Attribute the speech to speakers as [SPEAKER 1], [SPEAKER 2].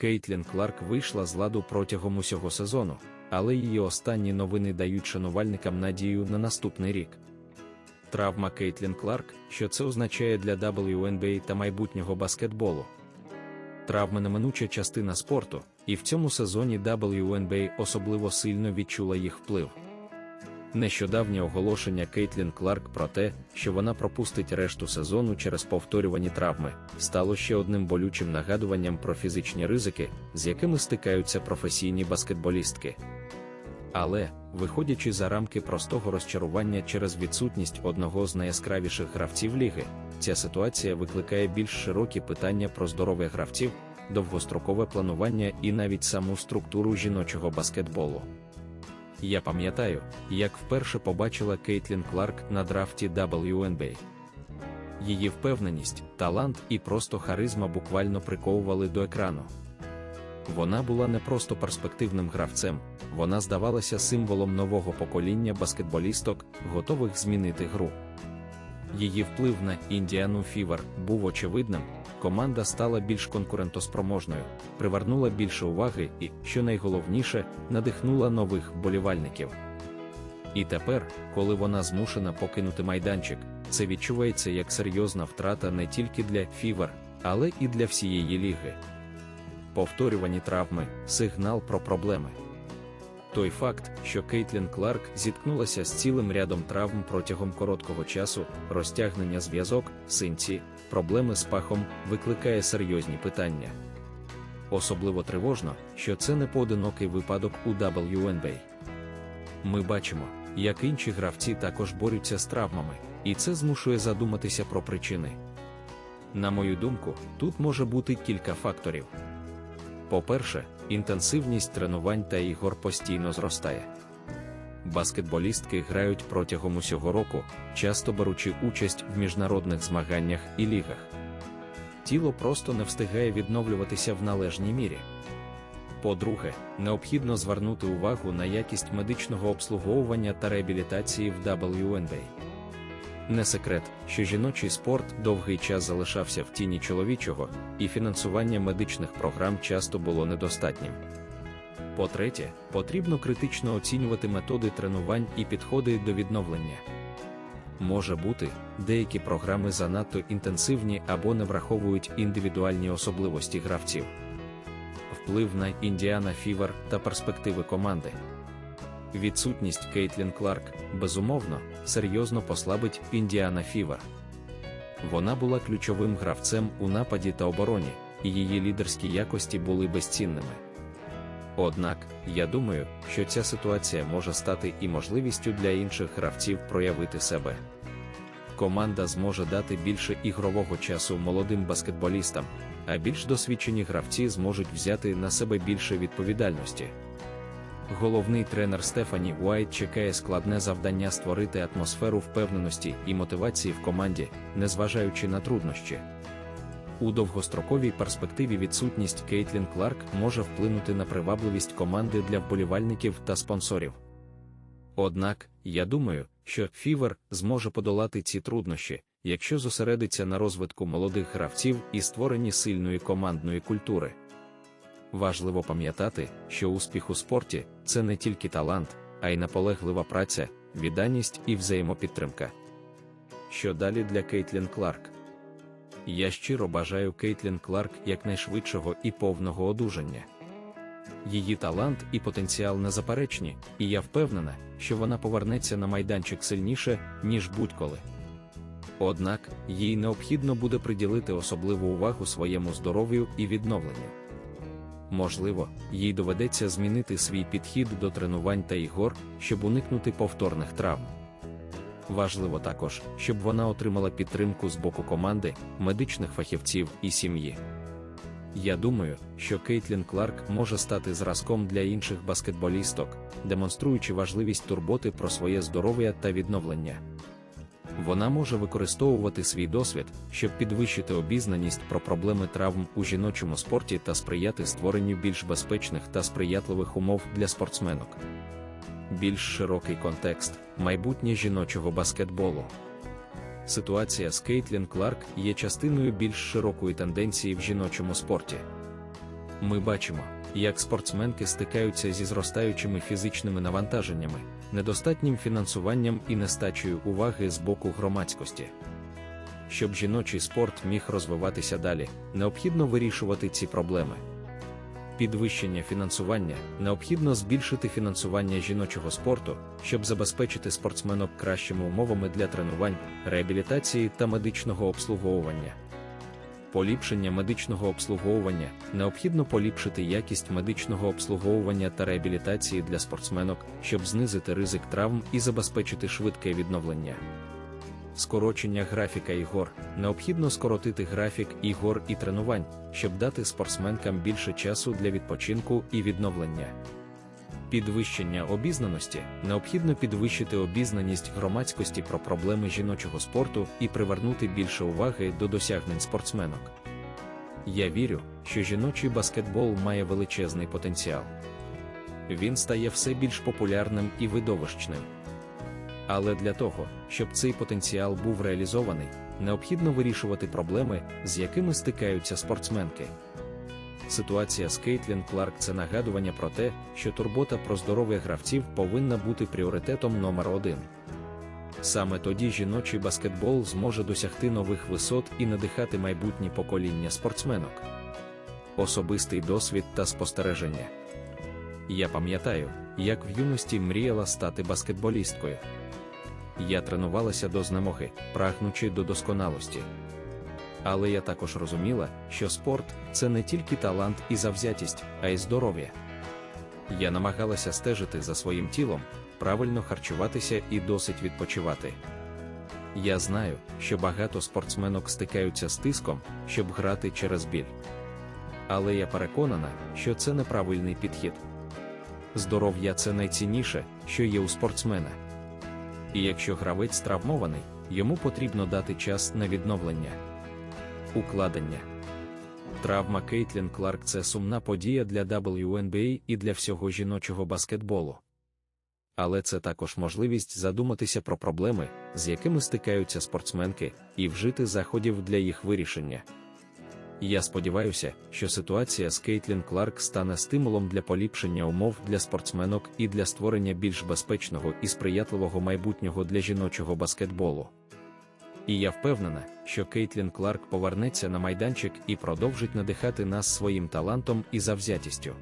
[SPEAKER 1] Кейтлін Кларк вийшла з ладу протягом усього сезону, але її останні новини дають шанувальникам надію на наступний рік. Травма Кейтлін Кларк, що це означає для WNBA та майбутнього баскетболу. Травма неминуча частина спорту, і в цьому сезоні WNBA особливо сильно відчула їх вплив. Нещодавнє оголошення Кейтлін Кларк про те, що вона пропустить решту сезону через повторювані травми, стало ще одним болючим нагадуванням про фізичні ризики, з якими стикаються професійні баскетболістки. Але, виходячи за рамки простого розчарування через відсутність одного з найяскравіших гравців ліги, ця ситуація викликає більш широкі питання про здоров'я гравців, довгострокове планування і навіть саму структуру жіночого баскетболу. Я пам'ятаю, як вперше побачила Кейтлін Кларк на драфті WNBA. Її впевненість, талант і просто харизма буквально приковували до екрану. Вона була не просто перспективним гравцем, вона здавалася символом нового покоління баскетболісток, готових змінити гру. Її вплив на Індіану Фівер був очевидним, команда стала більш конкурентоспроможною, привернула більше уваги і, що найголовніше, надихнула нових вболівальників. І тепер, коли вона змушена покинути майданчик, це відчувається як серйозна втрата не тільки для Фівер, але і для всієї ліги. Повторювані травми сигнал про проблеми. Той факт, що Кейтлін Кларк зіткнулася з цілим рядом травм протягом короткого часу, розтягнення зв'язок, синці, проблеми з пахом, викликає серйозні питання. Особливо тривожно, що це не поодинокий випадок у WNBA. Ми бачимо, як інші гравці також борються з травмами, і це змушує задуматися про причини. На мою думку, тут може бути кілька факторів. По-перше, інтенсивність тренувань та ігор постійно зростає. Баскетболістки грають протягом усього року, часто беручи участь в міжнародних змаганнях і лігах. Тіло просто не встигає відновлюватися в належній мірі. По-друге, необхідно звернути увагу на якість медичного обслуговування та реабілітації в WNBA. Не секрет, що жіночий спорт довгий час залишався в тіні чоловічого, і фінансування медичних програм часто було недостатнім. По-третє, потрібно критично оцінювати методи тренувань і підходи до відновлення. Може бути, деякі програми занадто інтенсивні або не враховують індивідуальні особливості гравців. Вплив на Індіана Фівер та перспективи команди. Відсутність Кейтлін Кларк, безумовно, серйозно послабить Індіана Фівер. Вона була ключовим гравцем у нападі та обороні, і її лідерські якості були безцінними. Однак, я думаю, що ця ситуація може стати і можливістю для інших гравців проявити себе. Команда зможе дати більше ігрового часу молодим баскетболістам, а більш досвідчені гравці зможуть взяти на себе більше відповідальності. Головний тренер Стефані Уайт чекає складне завдання створити атмосферу впевненості і мотивації в команді, незважаючи на труднощі. У довгостроковій перспективі відсутність Кейтлін Кларк може вплинути на привабливість команди для вболівальників та спонсорів. Однак, я думаю, що Фівер зможе подолати ці труднощі, якщо зосередиться на розвитку молодих гравців і створенні сильної командної культури. Важливо пам'ятати, що успіх у спорті це не тільки талант, а й наполеглива праця, відданість і взаємопідтримка. Що далі для Кейтлін Кларк? Я щиро бажаю Кейтлін Кларк якнайшвидшого і повного одужання. Її талант і потенціал незаперечні, і я впевнена, що вона повернеться на майданчик сильніше, ніж будь-коли. Однак, їй необхідно буде приділити особливу увагу своєму здоров'ю і відновленню. Можливо, їй доведеться змінити свій підхід до тренувань та ігор, щоб уникнути повторних травм. Важливо також, щоб вона отримала підтримку з боку команди, медичних фахівців і сім'ї. Я думаю, що Кейтлін Кларк може стати зразком для інших баскетболісток, демонструючи важливість турботи про своє здоров'я та відновлення. Вона може використовувати свій досвід, щоб підвищити обізнаність про проблеми травм у жіночому спорті та сприяти створенню більш безпечних та сприятливих умов для спортсменок. Більш широкий контекст майбутнє жіночого баскетболу. Ситуація з Кейтлін Кларк є частиною більш широкої тенденції в жіночому спорті. Ми бачимо, як спортсменки стикаються зі зростаючими фізичними навантаженнями, недостатнім фінансуванням і нестачею уваги з боку громадськості. Щоб жіночий спорт міг розвиватися далі, необхідно вирішувати ці проблеми. Підвищення фінансування необхідно збільшити фінансування жіночого спорту, щоб забезпечити спортсменок кращими умовами для тренувань, реабілітації та медичного обслуговування. Поліпшення медичного обслуговування необхідно поліпшити якість медичного обслуговування та реабілітації для спортсменок, щоб знизити ризик травм і забезпечити швидке відновлення. Скорочення графіка ігор необхідно скоротити графік ігор і тренувань, щоб дати спортсменкам більше часу для відпочинку і відновлення. Підвищення обізнаності необхідно підвищити обізнаність громадськості про проблеми жіночого спорту і привернути більше уваги до досягнень спортсменок. Я вірю, що жіночий баскетбол має величезний потенціал. Він стає все більш популярним і видовищним. Але для того, щоб цей потенціал був реалізований, необхідно вирішувати проблеми, з якими стикаються спортсменки. Ситуація з Кейтлін Кларк це нагадування про те, що турбота про здоров'я гравців повинна бути пріоритетом номер один. Саме тоді жіночий баскетбол зможе досягти нових висот і надихати майбутнє покоління спортсменок. Особистий досвід та спостереження. Я пам'ятаю, як в юності мріяла стати баскетболісткою. Я тренувалася до знемоги, прагнучи до досконалості. Але я також розуміла, що спорт це не тільки талант і завзятість, а й здоров'я. Я намагалася стежити за своїм тілом, правильно харчуватися і досить відпочивати. Я знаю, що багато спортсменок стикаються з тиском, щоб грати через біль. Але я переконана, що це неправильний підхід. Здоров'я це найцінніше, що є у спортсмена. І якщо гравець травмований, йому потрібно дати час на відновлення. Укладення Травма Кейтлін Кларк це сумна подія для WNBA і для всього жіночого баскетболу. Але це також можливість задуматися про проблеми, з якими стикаються спортсменки, і вжити заходів для їх вирішення. Я сподіваюся, що ситуація з Кейтлін Кларк стане стимулом для поліпшення умов для спортсменок і для створення більш безпечного і сприятливого майбутнього для жіночого баскетболу. І я впевнена, що Кейтлін Кларк повернеться на майданчик і продовжить надихати нас своїм талантом і завзятістю.